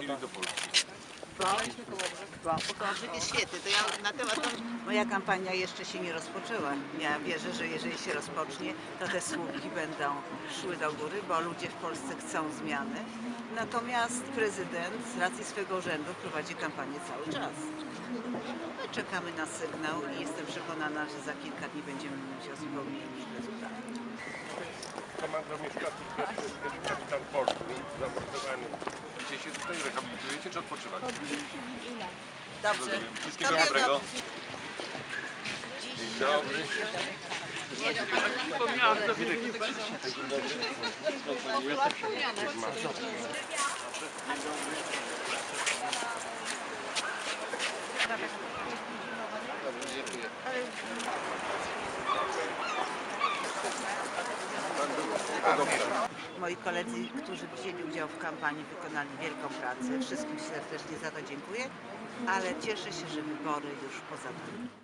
wrócili do Polski. Pokorzyk jest świetny. To ja na temat... Moja kampania jeszcze się nie rozpoczęła. Ja wierzę, że jeżeli się rozpocznie, to te słupki będą szły do góry, bo ludzie w Polsce chcą zmiany. Natomiast prezydent z racji swego urzędu prowadzi kampanię cały czas. My czekamy na sygnał i jestem przekonana, że za kilka dni będziemy mieć o zupełnie innych rezultatach. Komanda mieszkańców rehabilitujecie czy odpoczywacie? Dobrze. Wszystkiego dobrego. dobrze. Dzień dobry. Moi koledzy, którzy wzięli udział w kampanii, wykonali wielką pracę. Wszystkim serdecznie za to dziękuję, ale cieszę się, że wybory już poza nami.